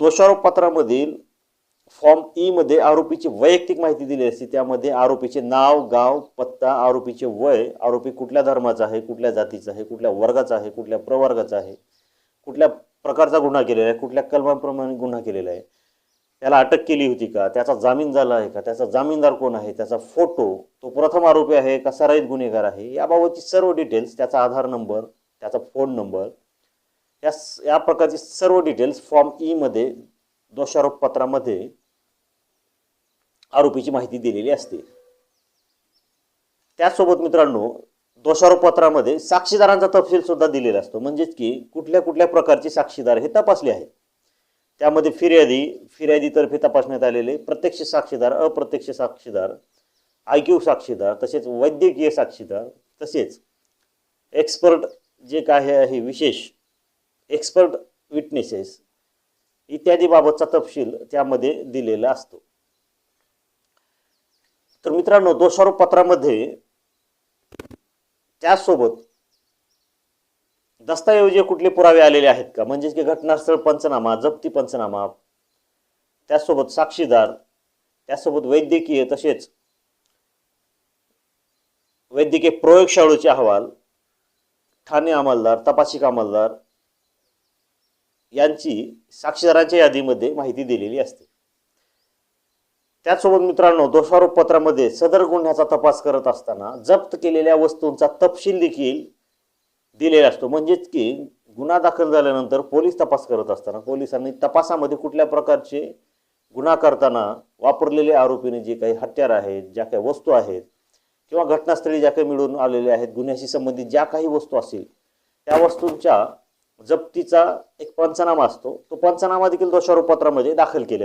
दोषारोपपत्रामधील form E मध्ये आरोपीची वैयक्तिक माहिती दिली असते त्यामध्ये आरोपीचे नाव गाव पत्ता आरोपीचे वय आरोपी कुठल्या धर्माचा आहे कुठल्या जातीचा आहे कुठल्या वर्गाचा आहे कुठल्या प्रवर्गाचा आहे कुठल्या प्रकारचा गुन्हा केलेला आहे कुठल्या कलमांप्रमाणे गुन्हा केलेला आहे त्याला अटक केली होती का त्याचा जामीन झाला आहे का त्याचा जामीनदार कोण आहे त्याचा फोटो तो प्रथम आरोपी आहे का सराईत गुन्हेगार आहे याबाबतची सर्व डिटेल्स त्याचा आधार नंबर त्याचा फोन नंबर या या प्रकारचे सर्व डिटेल्स फॉर्म ई मध्ये दोषारोप पत्रामध्ये आरोपीची माहिती दिलेली असते. त्याचसोबत मित्रांनो दोषारोप पत्रामध्ये साक्षीदारांचा तपशील सुद्धा दिलेला असतो. म्हणजेच की कुठल्या कुठल्या प्रकारचे साक्षीदार हे तपासले आहेत. त्यामध्ये फिर्यादी फिर्यादीतर्फे तपासण्यात आलेले प्रत्यक्ष साक्षीदार अप्रत्यक्ष साक्षीदार आयक्यू साक्षीदार तसेच वैद्यकीय साक्षीदार तसेच एक्सपर्ट जे काय आहे विशेष एक्सपर्ट विटनेसेस इत्यादी बाबतचा तपशील त्यामध्ये दिलेला असतो. तर मित्रांनो दोषारोप पत्रामध्ये त्यासोबत दस्तऐवजी कुठले पुरावे आलेले आहेत का? म्हणजेच की घटनास्थळ पंचनामा जप्ती पंचनामा त्यासोबत साक्षीदार त्यासोबत वैद्यकीय तसेच वैद्यकीय प्रयोगशाळेचे अहवाल ठाणे अंमलदार तपासिक अंमलदार यांची साक्षीदारांच्या यादीमध्ये माहिती दिलेली असते. त्याचसोबत मित्रांनो दोषारोप पत्रामध्ये सदर गुन्ह्याचा तपास करत असताना जप्त केलेल्या वस्तूंचा तपशील देखील दिलेला असतो. म्हणजेच की गुन्हा दाखल झाल्यानंतर पोलीस तपास करत असताना पोलिसांनी तपासामध्ये कुठल्या प्रकारचे गुन्हा करताना वापरलेले आरोपीने जे काही हत्यार आहेत ज्या काही वस्तू आहेत किंवा घटनास्थळी ज्या काही मिळून आलेल्या आहेत गुन्ह्याशी संबंधित ज्या काही वस्तू असतील त्या वस्तूंच्या जप्तीचा एक पंचनामा असतो. तो पंचनामा देखील दोषारोपपत्रामध्ये दाखल केलेला